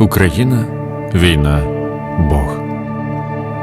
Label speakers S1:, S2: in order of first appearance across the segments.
S1: Україна, війна, Бог.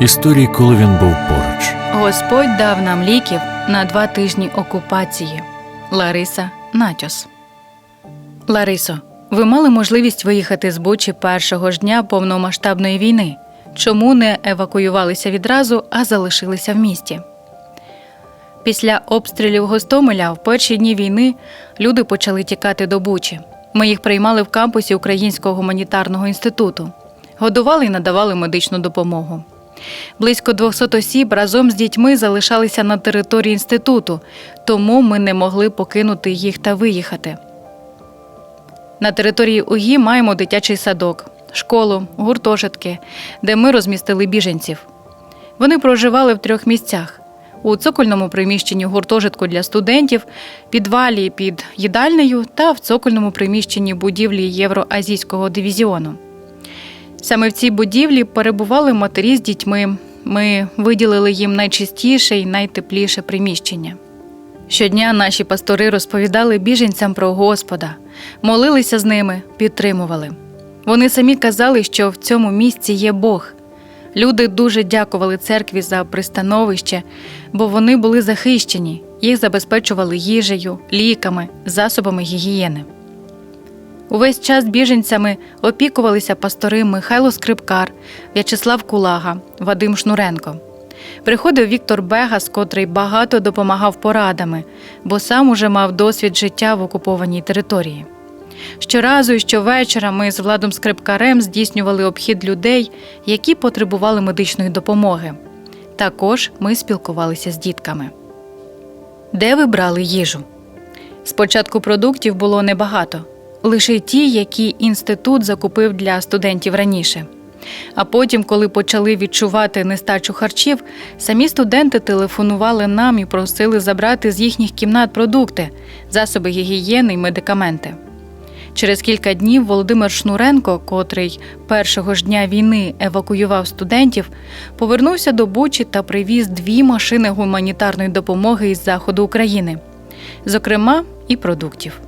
S1: Історії, коли він був поруч.
S2: Господь дав нам ліків на два тижні окупації. Лариса Натьос. Ларисо, ви мали можливість виїхати з Бучі першого ж дня повномасштабної війни. Чому не евакуювалися відразу, а залишилися в місті? Після обстрілів Гостомеля в перші дні війни люди почали тікати до Бучі. Ми їх приймали в кампусі Українського гуманітарного інституту, годували і надавали медичну допомогу. Близько 200 осіб разом з дітьми залишалися на території інституту, тому ми не могли покинути їх та виїхати. На території УГІ маємо дитячий садок, школу, гуртожитки, де ми розмістили біженців. Вони проживали в трьох місцях: у цокольному приміщенні гуртожитку для студентів, підвалі під їдальнею та в цокольному приміщенні будівлі Євроазійського дивізіону. Саме в цій будівлі перебували матері з дітьми. Ми виділили їм найчистіше і найтепліше приміщення. Щодня наші пастори розповідали біженцям про Господа, молилися з ними, підтримували. Вони самі казали, що в цьому місці є Бог. Люди дуже дякували церкві за пристановище, бо вони були захищені, їх забезпечували їжею, ліками, засобами гігієни. Увесь час біженцями опікувалися пастори Михайло Скрипкар, В'ячеслав Кулага, Вадим Шнуренко. Приходив Віктор Бегас, котрий багато допомагав порадами, бо сам уже мав досвід життя в окупованій території. Щоразу і щовечора ми з Владом Скрипкарем здійснювали обхід людей, які потребували медичної допомоги. Також ми спілкувалися з дітками. Де ви брали їжу? Спочатку продуктів було небагато, лише ті, які інститут закупив для студентів раніше. А потім, коли почали відчувати нестачу харчів, самі студенти телефонували нам і просили забрати з їхніх кімнат продукти, засоби гігієни й медикаменти. Через кілька днів Володимир Шнуренко, котрий першого ж дня війни евакуював студентів, повернувся до Бучі та привіз дві машини гуманітарної допомоги із заходу України, зокрема і продуктів.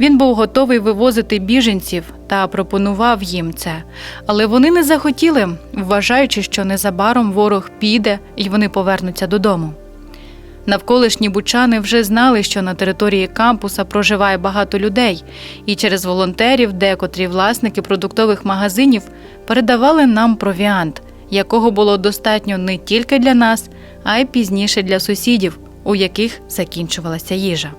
S2: Він був готовий вивозити біженців та пропонував їм це, але вони не захотіли, вважаючи, що незабаром ворог піде і вони повернуться додому. Навколишні бучани вже знали, що на території кампуса проживає багато людей, і через волонтерів декотрі власники продуктових магазинів передавали нам провіант, якого було достатньо не тільки для нас, а й пізніше для сусідів, у яких закінчувалася їжа.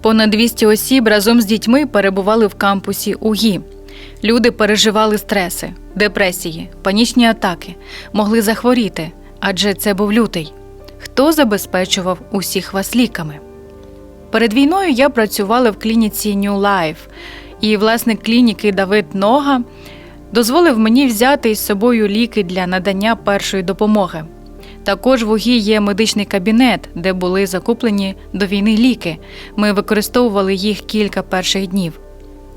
S2: Понад 200 осіб разом з дітьми перебували в кампусі УГІ. Люди переживали стреси, депресії, панічні атаки, могли захворіти, адже це був лютий. Хто забезпечував усіх вас ліками? Перед війною я працювала в клініці New Life, і власник клініки Давид Нога дозволив мені взяти із собою ліки для надання першої допомоги. Також в УГІ є медичний кабінет, де були закуплені до війни ліки. Ми використовували їх кілька перших днів.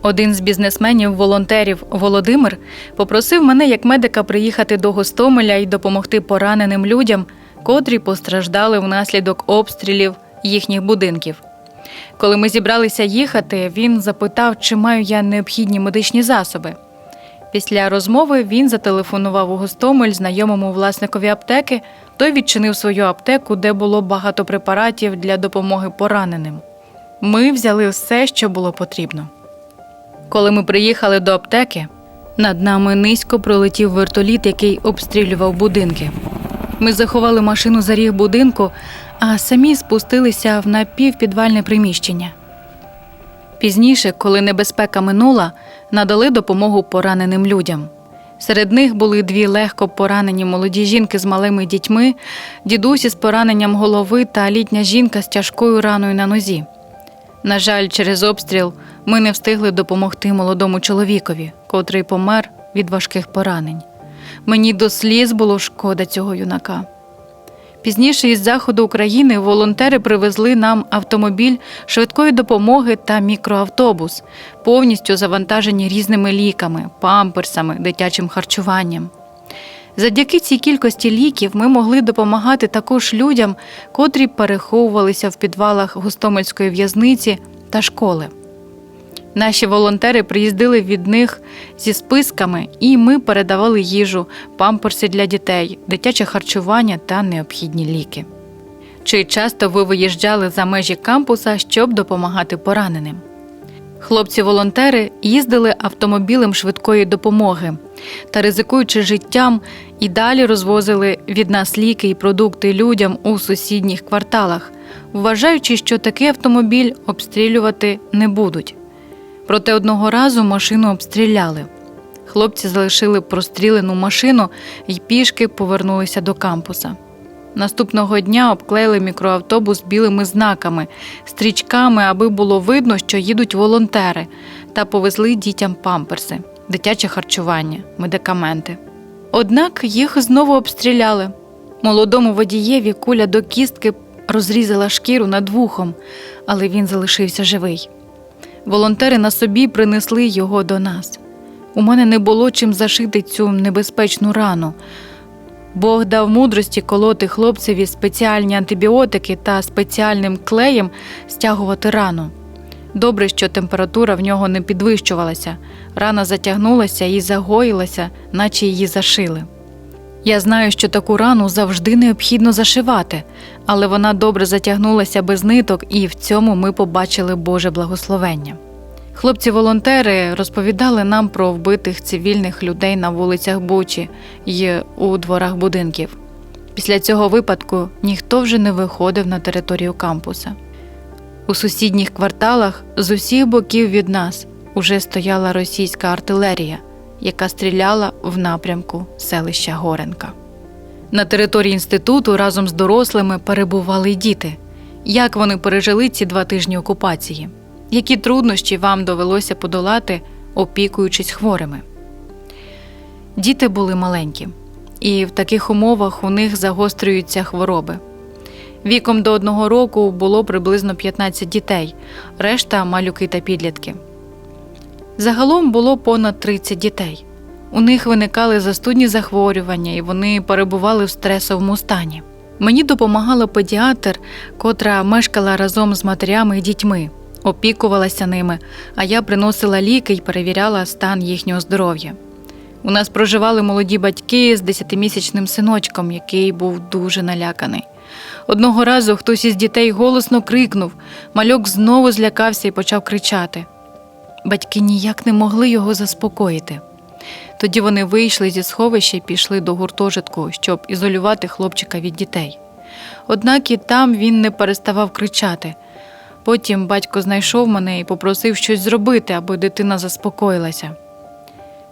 S2: Один з бізнесменів-волонтерів Володимир попросив мене як медика приїхати до Гостомеля і допомогти пораненим людям, котрі постраждали внаслідок обстрілів їхніх будинків. Коли ми зібралися їхати, він запитав, чи маю я необхідні медичні засоби. Після розмови він зателефонував у Гостомель знайомому власникові аптеки. Той відчинив свою аптеку, де було багато препаратів для допомоги пораненим. Ми взяли все, що було потрібно. Коли ми приїхали до аптеки, над нами низько пролетів вертоліт, який обстрілював будинки. Ми заховали машину за ріг будинку, а самі спустилися в напівпідвальне приміщення. Пізніше, коли небезпека минула, надали допомогу пораненим людям. Серед них були дві легко поранені молоді жінки з малими дітьми, дідусі з пораненням голови та літня жінка з тяжкою раною на нозі. На жаль, через обстріл ми не встигли допомогти молодому чоловікові, котрий помер від важких поранень. Мені до сліз було шкода цього юнака. Пізніше із заходу України волонтери привезли нам автомобіль швидкої допомоги та мікроавтобус, повністю завантажені різними ліками, памперсами, дитячим харчуванням. Завдяки цій кількості ліків ми могли допомагати також людям, котрі переховувалися в підвалах Гостомельської в'язниці та школи. Наші волонтери приїздили від них зі списками, і ми передавали їжу, памперси для дітей, дитяче харчування та необхідні ліки. Чи часто ви виїжджали за межі кампуса, щоб допомагати пораненим? Хлопці-волонтери їздили автомобілем швидкої допомоги та, ризикуючи життям, і далі розвозили від нас ліки і продукти людям у сусідніх кварталах, вважаючи, що такий автомобіль обстрілювати не будуть. Проте одного разу машину обстріляли. Хлопці залишили прострілену машину і пішки повернулися до кампуса. Наступного дня обклеїли мікроавтобус білими знаками, стрічками, аби було видно, що їдуть волонтери, та повезли дітям памперси, дитяче харчування, медикаменти. Однак їх знову обстріляли. Молодому водієві куля до кістки розрізала шкіру над вухом, але він залишився живий. Волонтери на собі принесли його до нас. У мене не було чим зашити цю небезпечну рану. Бог дав мудрості колоти хлопцеві спеціальні антибіотики та спеціальним клеєм стягувати рану. Добре, що температура в нього не підвищувалася, рана затягнулася і загоїлася, наче її зашили. Я знаю, що таку рану завжди необхідно зашивати, але вона добре затягнулася без ниток, і в цьому ми побачили Боже благословення. Хлопці-волонтери розповідали нам про вбитих цивільних людей на вулицях Бучі й у дворах будинків. Після цього випадку ніхто вже не виходив на територію кампуса. У сусідніх кварталах з усіх боків від нас уже стояла російська артилерія, яка стріляла в напрямку селища Горенка. На території інституту разом з дорослими перебували й діти. Як вони пережили ці два тижні окупації? Які труднощі вам довелося подолати, опікуючись хворими? Діти були маленькі, і в таких умовах у них загострюються хвороби. Віком до одного року було приблизно 15 дітей, решта малюки та підлітки. Загалом було понад 30 дітей. У них виникали застудні захворювання, і вони перебували в стресовому стані. Мені допомагала педіатр, котра мешкала разом з матерями і дітьми, опікувалася ними, а я приносила ліки і перевіряла стан їхнього здоров'я. У нас проживали молоді батьки з десятимісячним синочком, який був дуже наляканий. Одного разу хтось із дітей голосно крикнув, мальок знову злякався і почав кричати. Батьки ніяк не могли його заспокоїти. Тоді вони вийшли зі сховища і пішли до гуртожитку, щоб ізолювати хлопчика від дітей. Однак і там він не переставав кричати. Потім батько знайшов мене і попросив щось зробити, аби дитина заспокоїлася.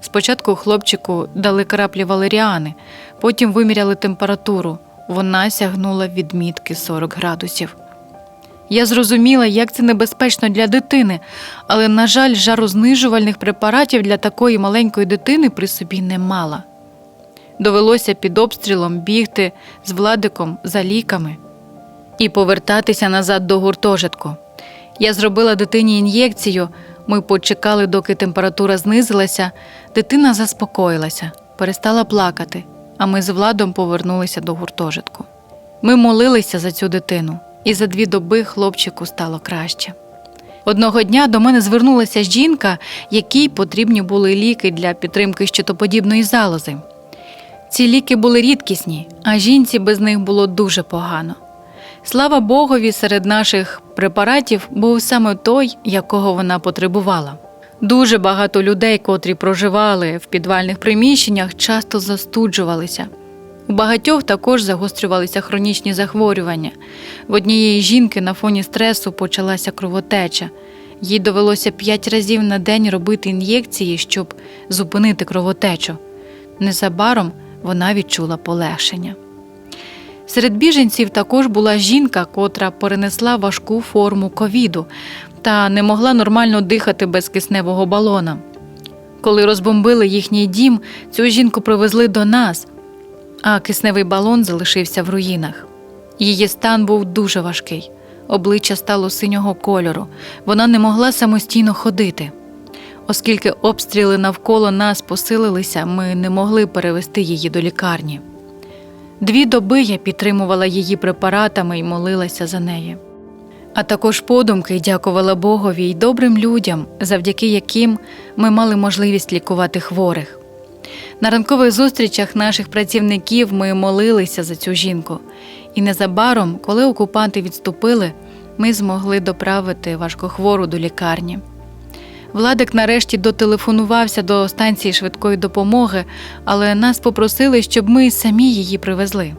S2: Спочатку хлопчику дали краплі валеріани, потім виміряли температуру. Вона сягнула відмітки 40 градусів. Я зрозуміла, як це небезпечно для дитини, але, на жаль, жарознижувальних препаратів для такої маленької дитини при собі не мала. Довелося під обстрілом бігти з владиком за ліками і повертатися назад до гуртожитку. Я зробила дитині ін'єкцію. Ми почекали, доки температура знизилася. Дитина заспокоїлася, перестала плакати, а ми з владом повернулися до гуртожитку. Ми молилися за цю дитину, і за дві доби хлопчику стало краще. Одного дня до мене звернулася жінка, якій потрібні були ліки для підтримки щитоподібної залози. Ці ліки були рідкісні, а жінці без них було дуже погано. Слава Богові, серед наших препаратів був саме той, якого вона потребувала. Дуже багато людей, котрі проживали в підвальних приміщеннях, часто застуджувалися. У багатьох також загострювалися хронічні захворювання. В однієї жінки на фоні стресу почалася кровотеча. Їй довелося п'ять разів на день робити ін'єкції, щоб зупинити кровотечу. Незабаром вона відчула полегшення. Серед біженців також була жінка, котра перенесла важку форму ковіду та не могла нормально дихати без кисневого балона. Коли розбомбили їхній дім, цю жінку привезли до нас, а кисневий балон залишився в руїнах. Її стан був дуже важкий. Обличчя стало синього кольору, вона не могла самостійно ходити. Оскільки обстріли навколо нас посилилися, ми не могли перевести її до лікарні. Дві доби я підтримувала її препаратами і молилася за неї. а також подумки дякувала Богові й добрим людям, завдяки яким ми мали можливість лікувати хворих. На ранкових зустрічах наших працівників ми молилися за цю жінку, і незабаром, коли окупанти відступили, ми змогли доправити важкохвору до лікарні. Владик нарешті дотелефонувався до станції швидкої допомоги, але нас попросили, щоб ми самі її привезли.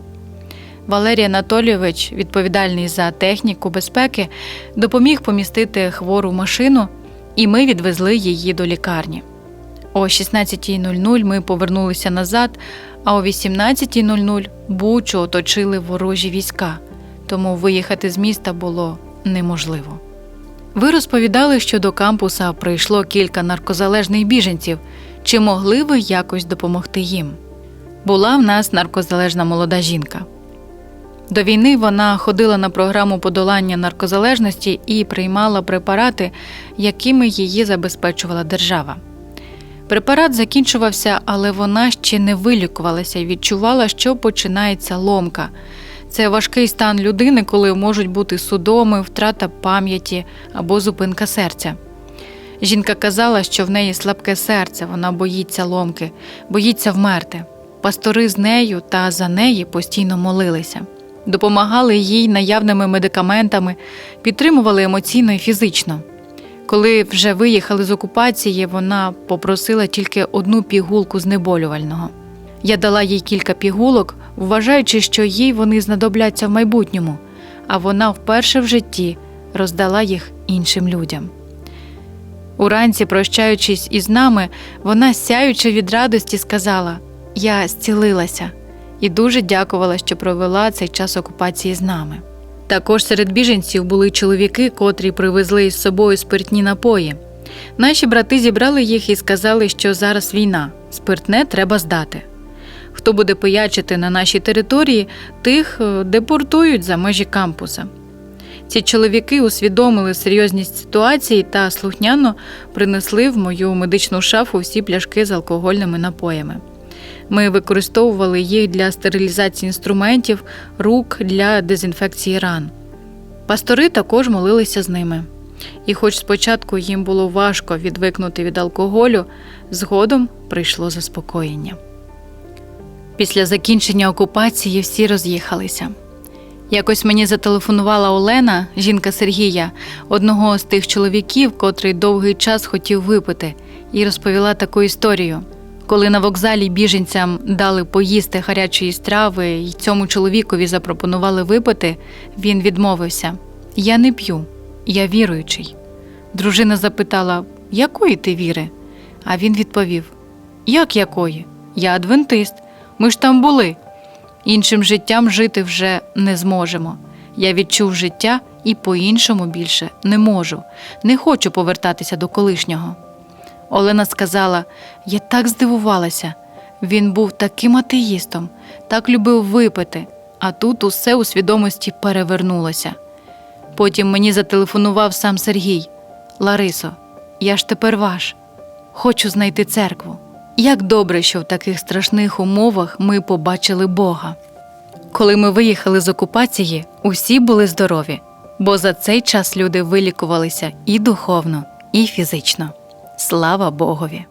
S2: Валерій Анатолійович, відповідальний за техніку безпеки, допоміг помістити хвору машину, і ми відвезли її до лікарні. О 16.00 ми повернулися назад, а о 18.00 Бучу оточили ворожі війська, тому виїхати з міста було неможливо. Ви розповідали, що до кампуса прийшло кілька наркозалежних біженців. Чи могли ви якось допомогти їм? Була в нас наркозалежна молода жінка. До війни вона ходила на програму подолання наркозалежності і приймала препарати, якими її забезпечувала держава. Препарат закінчувався, але вона ще не вилікувалася і відчувала, що починається ломка. Це важкий стан людини, коли можуть бути судоми, втрата пам'яті або зупинка серця. Жінка казала, що в неї слабке серце, вона боїться ломки, боїться вмерти. Пастори з нею та за неї постійно молилися, допомагали їй наявними медикаментами, підтримували емоційно і фізично. Коли вже виїхали з окупації, вона попросила тільки одну пігулку знеболювального. Я дала їй кілька пігулок, вважаючи, що їй вони знадобляться в майбутньому, а вона вперше в житті роздала їх іншим людям. Уранці, прощаючись із нами, вона, сяючи від радості, сказала: Я зцілилася і дуже дякувала, що провела цей час окупації з нами. Також серед біженців були чоловіки, котрі привезли із собою спиртні напої. Наші брати зібрали їх і сказали, що зараз війна, спиртне треба здати. Хто буде пиячити на нашій території, тих е, депортують за межі кампуса. Ці чоловіки усвідомили серйозність ситуації та слухняно принесли в мою медичну шафу всі пляшки з алкогольними напоями. Ми використовували їх для стерилізації інструментів, рук для дезінфекції ран. Пастори також молилися з ними. І, хоч спочатку їм було важко відвикнути від алкоголю, згодом прийшло заспокоєння. Після закінчення окупації всі роз'їхалися. Якось мені зателефонувала Олена, жінка Сергія, одного з тих чоловіків, котрий довгий час хотів випити, і розповіла таку історію. Коли на вокзалі біженцям дали поїсти гарячої страви і цьому чоловікові запропонували випити, він відмовився: Я не п'ю, я віруючий. Дружина запитала, якої ти віри? А він відповів: Як якої? Я адвентист. Ми ж там були. Іншим життям жити вже не зможемо. Я відчув життя і по-іншому більше не можу, не хочу повертатися до колишнього. Олена сказала: я так здивувалася. Він був таким атеїстом, так любив випити, а тут усе у свідомості перевернулося. Потім мені зателефонував сам Сергій. Ларисо, я ж тепер ваш. Хочу знайти церкву. Як добре, що в таких страшних умовах ми побачили Бога. Коли ми виїхали з окупації, усі були здорові, бо за цей час люди вилікувалися і духовно, і фізично. Слава Богові!